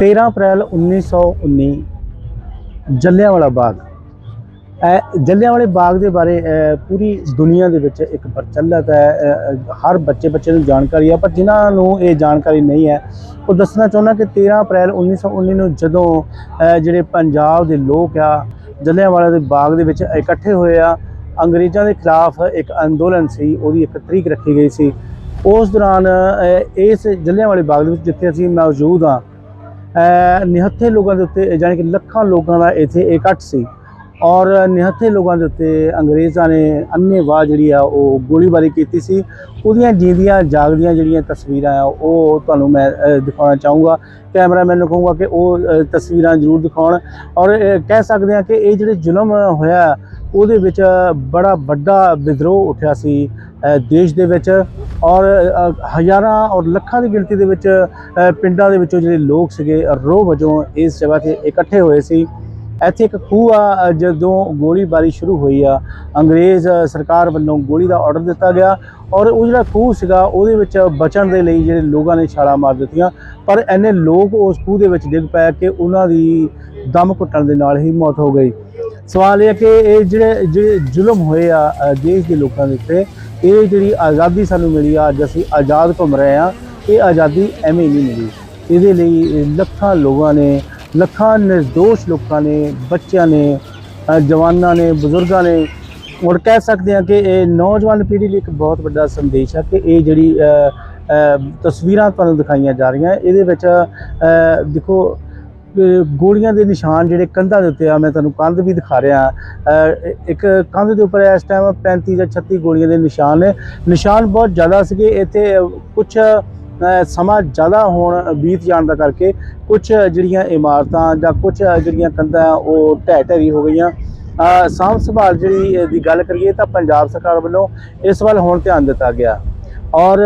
13 ਅਪ੍ਰੈਲ 1919 ਜੱਲਿਆਂਵਾਲਾ ਬਾਗ। ਜਲਿਆਂਵਾਲੇ ਬਾਗ ਦੇ ਬਾਰੇ ਪੂਰੀ ਦੁਨੀਆ ਦੇ ਵਿੱਚ ਇੱਕ ਪ੍ਰਚਲਿਤ ਹੈ ਹਰ ਬੱਚੇ ਬੱਚੇ ਨੂੰ ਜਾਣਕਾਰੀ ਹੈ, ਪਰ ਜਿਨ੍ਹਾਂ ਨੂੰ ਇਹ ਜਾਣਕਾਰੀ ਨਹੀਂ ਹੈ, ਉਹ ਦੱਸਣਾ ਚਾਹੁੰਦਾ ਕਿ 13 ਅਪ੍ਰੈਲ 1919 ਨੂੰ ਜਦੋਂ ਜਿਹੜੇ ਪੰਜਾਬ ਦੇ ਲੋਕ ਆ ਜੱਲਿਆਂਵਾਲੇ ਦੇ ਬਾਗ ਦੇ ਵਿੱਚ ਇਕੱਠੇ ਹੋਏ ਆ, ਅੰਗਰੇਜ਼ਾਂ ਦੇ ਖਿਲਾਫ ਇੱਕ ਅੰਦੋਲਨ ਸੀ, ਉਹਦੀ ਇੱਕ ਤਰੀਕ ਰੱਖੀ ਗਈ ਸੀ, ਉਸ ਦੌਰਾਨ ਇਸ ਜੱਲਿਆਂਵਾਲੇ ਬਾਗ ਦੇ ਵਿੱਚ ਜਿੱਥੇ ਅਸੀਂ ਮੌਜੂਦ ਹਾਂ ਨਿਹੱਥੇ ਲੋਕਾਂ ਦੇ ਉੱਤੇ ਜਾਣੀ ਕਿ ਲੱਖਾਂ ਲੋਕਾਂ ਦਾ ਇੱਥੇ ਇਕੱਠ ਸੀ। ਔਰ ਨਿਹੱਥੇ ਲੋਕਾਂ ਦੇ ਉੱਤੇ ਅੰਗਰੇਜ਼ਾਂ ਨੇ ਅੰਨ੍ਹੇਵਾਹ ਜਿਹੜੀ ਆ, ਉਹ ਗੋਲੀਬਾਰੀ ਕੀਤੀ ਸੀ। ਉਹਦੀਆਂ ਜੀਂਦੀਆਂ, ਜਾਗਦੀਆਂ ਜਿਹੜੀਆਂ ਤਸਵੀਰਾਂ ਆ, ਉਹ ਤੁਹਾਨੂੰ ਮੈਂ ਦਿਖਾਉਣਾ ਚਾਹੂੰਗਾ। ਕੈਮਰਾਮੈਨ ਨੂੰ ਕਹੂੰਗਾ ਕਿ ਉਹ ਤਸਵੀਰਾਂ ਜ਼ਰੂਰ ਦਿਖਾਉਣ। ਔਰ ਕਹਿ ਸਕਦੇ ਹਾਂ ਕਿ ਇਹ ਜਿਹੜੇ ਜ਼ੁਲਮ ਹੋਇਆ, ਉਹਦੇ ਵਿੱਚ ਬੜਾ ਵੱਡਾ ਵਿਦਰੋਹ ਉੱਠਿਆ ਸੀ ਦੇਸ਼ ਦੇ ਵਿੱਚ। ਔਰ ਹਜ਼ਾਰਾਂ ਔਰ ਲੱਖਾਂ ਦੀ ਗਿਣਤੀ ਦੇ ਵਿੱਚ ਪਿੰਡਾਂ ਦੇ ਵਿੱਚੋਂ ਜਿਹੜੇ ਲੋਕ ਸੀਗੇ, ਰੋਹ ਵਜੋਂ ਇਸ ਜਗ੍ਹਾ ਤੇ ਇਕੱਠੇ ਹੋਏ ਸੀ। ਇੱਥੇ ਇੱਕ ਖੂਹ ਆ ਜਦੋਂ ਗੋਲੀਬਾਰੀ ਸ਼ੁਰੂ ਹੋਈ ਆ, ਅੰਗਰੇਜ਼ ਸਰਕਾਰ ਵੱਲੋਂ ਗੋਲੀ ਦਾ ਆਰਡਰ ਦਿੱਤਾ ਗਿਆ ਔਰ ਉਹ ਜਿਹੜਾ ਖੂਹ ਸੀਗਾ, ਉਹਦੇ ਵਿੱਚ ਬਚਣ ਦੇ ਲਈ ਜਿਹੜੇ ਲੋਕਾਂ ਨੇ ਛਾਲਾਂ ਮਾਰ ਦਿੱਤੀਆਂ। ਪਰ ਐਨੇ ਲੋਕ ਉਸ ਖੂਹ ਦੇ ਵਿੱਚ ਡਿੱਗ ਪਏ ਕਿ ਉਹਨਾਂ ਦੀ ਦਮ ਘੁੱਟਣ ਦੇ ਨਾਲ ਹੀ ਮੌਤ ਹੋ ਗਈ। ਸਵਾਲ ਇਹ ਹੈ ਕਿ ਇਹ ਜਿਹੜੇ ਜਿਹੜੇ ਜ਼ੁਲਮ ਹੋਏ ਆ ਦੇਸ਼ ਦੇ ਲੋਕਾਂ ਦੇ ਉੱਤੇ, ਇਹ ਜਿਹੜੀ ਆਜ਼ਾਦੀ ਸਾਨੂੰ ਮਿਲੀ ਆ, ਅੱਜ ਅਸੀਂ ਆਜ਼ਾਦ ਘੁੰਮ ਰਹੇ ਆ ਇਹ ਆਜ਼ਾਦੀ ਐਵੇਂ ਨਹੀਂ ਮਿਲੀ। ਇਹਦੇ ਲਈ ਲੱਖਾਂ ਲੋਕਾਂ ਨੇ ਲੱਖਾਂ ਨਿਰਦੋਸ਼ ਲੋਕਾਂ ਨੇ, ਬੱਚਿਆਂ ਨੇ ਜਵਾਨਾਂ ਨੇ, ਬਜ਼ੁਰਗਾਂ ਨੇ ਔਰ ਕਹਿ ਸਕਦੇ ਹਾਂ ਕਿ ਇਹ ਨੌਜਵਾਨ ਪੀੜ੍ਹੀ ਲਈ ਇੱਕ ਬਹੁਤ ਵੱਡਾ ਸੰਦੇਸ਼ ਹੈ ਕਿ ਇਹ ਜਿਹੜੀ ਤਸਵੀਰਾਂ ਤੁਹਾਨੂੰ ਦਿਖਾਈਆਂ ਜਾ ਰਹੀਆਂ, ਇਹਦੇ ਵਿੱਚ ਦੇਖੋ ਗੋਲੀਆਂ ਦੇ ਨਿਸ਼ਾਨ ਜਿਹੜੇ ਕੰਧਾਂ ਦੇ ਉੱਤੇ ਆ, ਮੈਂ ਤੁਹਾਨੂੰ ਕੰਧ ਵੀ ਦਿਖਾ ਰਿਹਾ ਇੱਕ ਕੰਧ ਦੇ ਉੱਪਰ ਇਸ ਟਾਈਮ 35 ਜਾਂ 36 ਗੋਲੀਆਂ ਦੇ ਨਿਸ਼ਾਨ ਨੇ, ਨਿਸ਼ਾਨ ਬਹੁਤ ਜ਼ਿਆਦਾ ਸੀਗੇ, ਇੱਥੇ ਕੁਝ ਸਮਾਂ ਜ਼ਿਆਦਾ ਹੋਣ ਬੀਤ ਜਾਣ ਦਾ ਕਰਕੇ ਕੁਝ ਜਿਹੜੀਆਂ ਇਮਾਰਤਾਂ ਜਾਂ ਕੁਝ ਜਿਹੜੀਆਂ ਕੰਧਾਂ ਆ, ਉਹ ਢਹਿ ਢਹਿਰੀ ਹੋ ਗਈਆਂ। ਸਾਂਭ ਸੰਭਾਲ ਜਿਹੜੀ ਦੀ ਗੱਲ ਕਰੀਏ ਤਾਂ ਪੰਜਾਬ ਸਰਕਾਰ ਵੱਲੋਂ ਇਸ ਵੱਲ ਹੁਣ ਧਿਆਨ ਦਿੱਤਾ ਗਿਆ। ਔਰ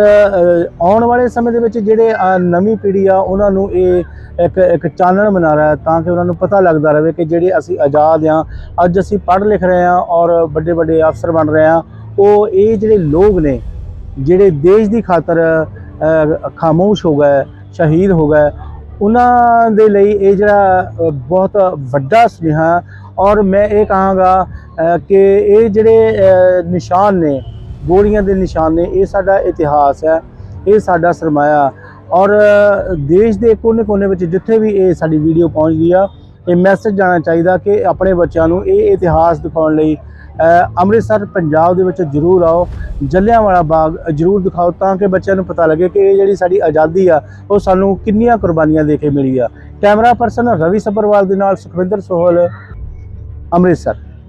ਆਉਣ ਵਾਲੇ ਸਮੇਂ ਦੇ ਵਿੱਚ ਜਿਹੜੇ ਨਵੀਂ ਪੀੜ੍ਹੀ ਆ ਉਹਨਾਂ ਨੂੰ ਇਹ ਇੱਕ ਇੱਕ ਚਾਨਣ ਬਣਾ ਰਿਹਾ ਤਾਂ ਕਿ ਉਹਨਾਂ ਨੂੰ ਪਤਾ ਲੱਗਦਾ ਰਹੇ ਕਿ ਜਿਹੜੇ ਅਸੀਂ ਆਜ਼ਾਦ ਆ ਅੱਜ ਅਸੀਂ ਪੜ੍ਹ ਲਿਖ ਰਹੇ ਆ ਔਰ ਵੱਡੇ ਵੱਡੇ ਅਫਸਰ ਬਣ ਰਹੇ ਆ ਉਹ ਇਹ ਜਿਹੜੇ ਲੋਕ ਨੇ ਜਿਹੜੇ ਦੇਸ਼ ਦੀ ਖਾਤਰ ਖਾਮੋਸ਼ ਹੋ ਗਏ, ਸ਼ਹੀਦ ਹੋ ਗਏ। ਉਹਨਾਂ ਦੇ ਲਈ ਇਹ ਜਿਹੜਾ ਬਹੁਤ ਵੱਡਾ ਸੁਨੇਹਾ ਔਰ ਮੈਂ ਇਹ ਕਹਾਂਗਾ ਕਿ ਇਹ ਜਿਹੜੇ ਨਿਸ਼ਾਨ ਨੇ, ਗੋਲੀਆਂ ਦੇ ਨਿਸ਼ਾਨ ਨੇ, ਇਹ ਸਾਡਾ ਇਤਿਹਾਸ ਹੈ, ਇਹ ਸਾਡਾ ਸਰਮਾਇਆ। ਔਰ ਦੇਸ਼ ਦੇ ਕੋਨੇ-ਕੋਨੇ ਵਿੱਚ ਜਿੱਥੇ ਵੀ ਇਹ ਸਾਡੀ ਵੀਡੀਓ ਪਹੁੰਚਦੀ ਆ, ਇਹ ਮੈਸੇਜ ਜਾਣਾ ਚਾਹੀਦਾ ਕਿ ਆਪਣੇ ਬੱਚਿਆਂ ਨੂੰ ਇਹ ਇਤਿਹਾਸ ਦਿਖਾਉਣ ਲਈ ਅੰਮ੍ਰਿਤਸਰ, ਪੰਜਾਬ ਦੇ ਵਿੱਚ ਜ਼ਰੂਰ ਆਓ। ਜੱਲਿਆਂਵਾਲਾ ਬਾਗ ਜ਼ਰੂਰ ਦਿਖਾਓ ਤਾਂ ਕਿ ਬੱਚਿਆਂ ਨੂੰ ਪਤਾ ਲੱਗੇ ਕਿ ਇਹ ਜਿਹੜੀ ਸਾਡੀ ਆਜ਼ਾਦੀ ਆ, ਉਹ ਸਾਨੂੰ ਕਿੰਨੀਆਂ ਕੁਰਬਾਨੀਆਂ ਦੇ ਕੇ ਮਿਲੀ ਆ। ਕੈਮਰਾ ਪਰਸਨ ਰਵੀ ਸੱਭਰਵਾਲ ਦੇ ਨਾਲ ਸੁਖਵਿੰਦਰ ਸੋਹਲ, ਅੰਮ੍ਰਿਤਸਰ।